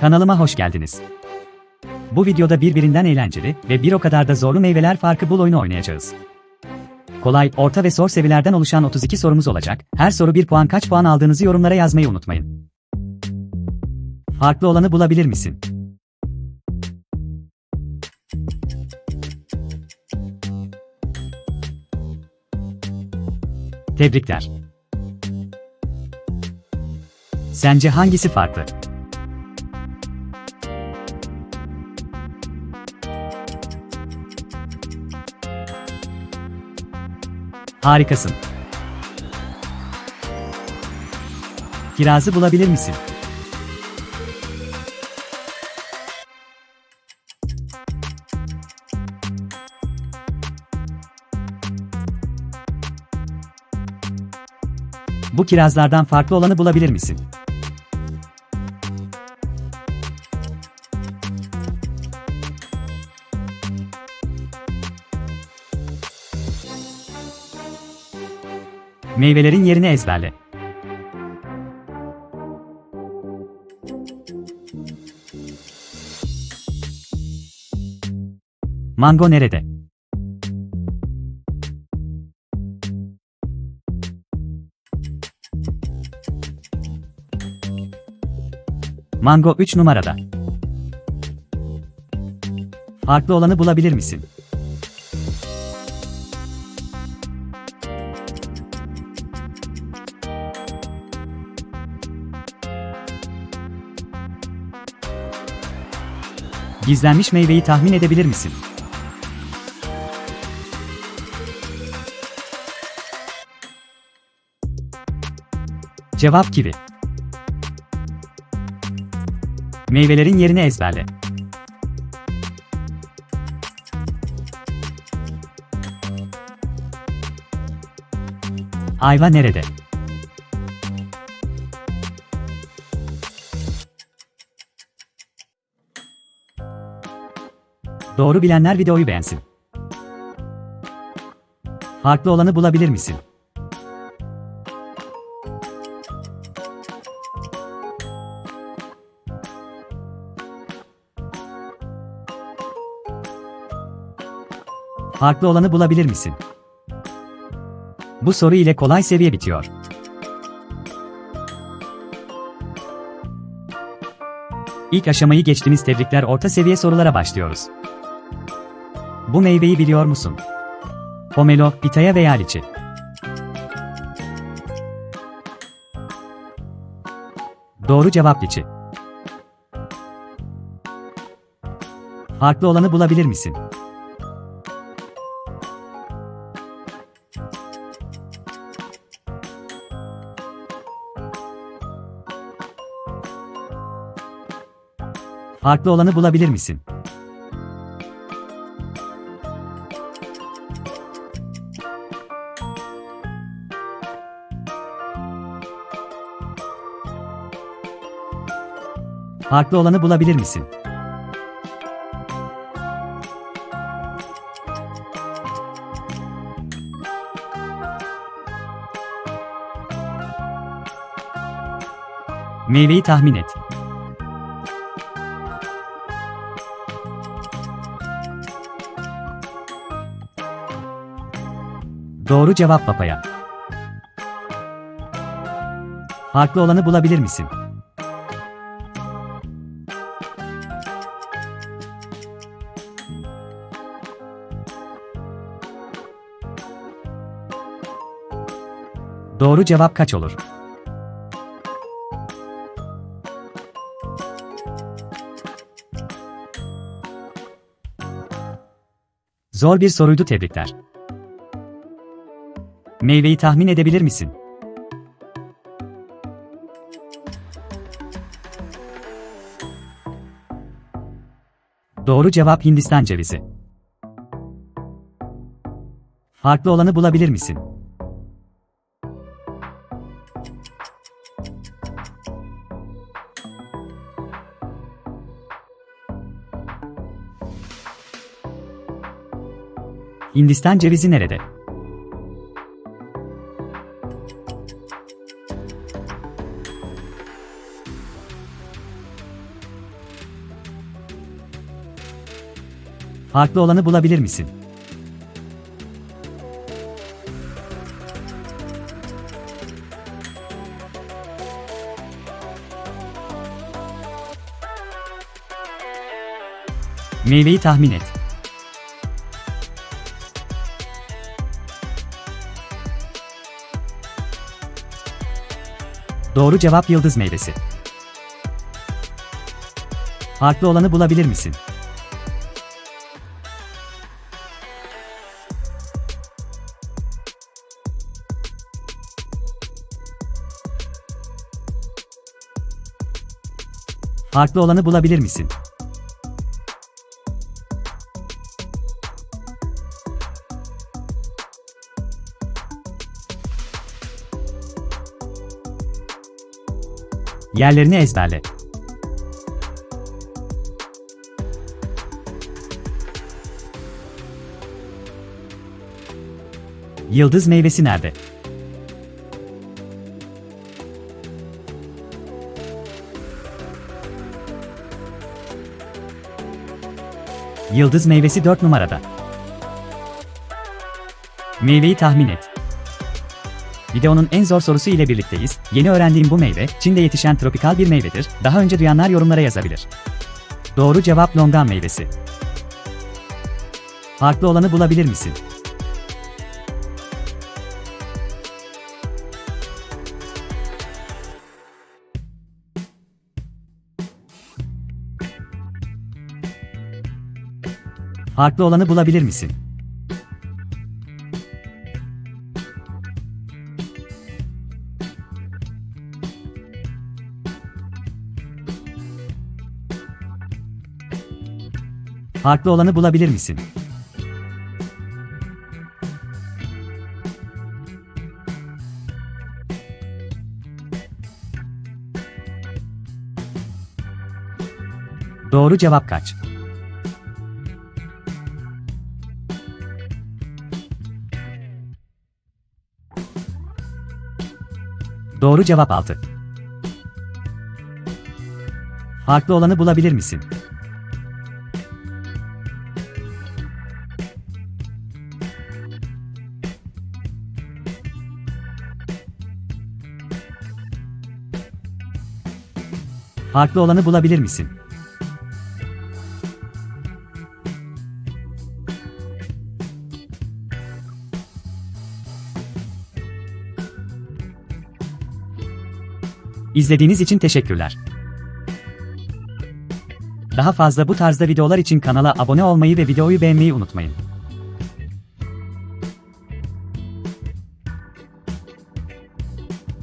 Kanalıma hoş geldiniz. Bu videoda birbirinden eğlenceli ve bir o kadar da zorlu meyveler farkı bul oyunu oynayacağız. Kolay, orta ve zor seviyelerden oluşan 32 sorumuz olacak. Her soru 1 puan kaç puan aldığınızı yorumlara yazmayı unutmayın. Farklı olanı bulabilir misin? Tebrikler. Sence hangisi farklı? Harikasın. Kirazı bulabilir misin? Bu kirazlardan farklı olanı bulabilir misin? Meyvelerin yerini ezberle. Mango nerede? Mango 3 numarada. Farklı olanı bulabilir misin? Gizlenmiş meyveyi tahmin edebilir misin? Cevap kivi. Meyvelerin yerini ezberle. Ayva nerede? Doğru bilenler videoyu beğensin. Farklı olanı bulabilir misin? Farklı olanı bulabilir misin? Bu soru ile kolay seviye bitiyor. İlk aşamayı geçtiniz tebrikler orta seviye sorulara başlıyoruz. Bu meyveyi biliyor musun? Pomelo, pitaya veya liçi. Doğru cevap liçi. Farklı olanı bulabilir misin? Farklı olanı bulabilir misin? Farklı olanı bulabilir misin? Meyveyi tahmin et. Doğru cevap papaya. Farklı olanı bulabilir misin? Doğru cevap kaç olur? Zor bir soruydu tebrikler. Meyveyi tahmin edebilir misin? Doğru cevap Hindistan cevizi. Farklı olanı bulabilir misin? Hindistan cevizi nerede? Farklı olanı bulabilir misin? Meyveyi tahmin et. Doğru cevap yıldız meyvesi. Farklı olanı bulabilir misin? Farklı olanı bulabilir misin? Yerlerini ezberle. Yıldız meyvesi nerede? Yıldız meyvesi 4 numarada. Meyveyi tahmin et. Videonun en zor sorusu ile birlikteyiz. Yeni öğrendiğim bu meyve, Çin'de yetişen tropikal bir meyvedir. Daha önce duyanlar yorumlara yazabilir. Doğru cevap longan meyvesi. Farklı olanı bulabilir misin? Farklı olanı bulabilir misin? Farklı olanı bulabilir misin? Doğru cevap kaç? Doğru cevap 6. Farklı olanı bulabilir misin? Farklı olanı bulabilir misin? İzlediğiniz için teşekkürler. Daha fazla bu tarzda videolar için kanala abone olmayı ve videoyu beğenmeyi unutmayın.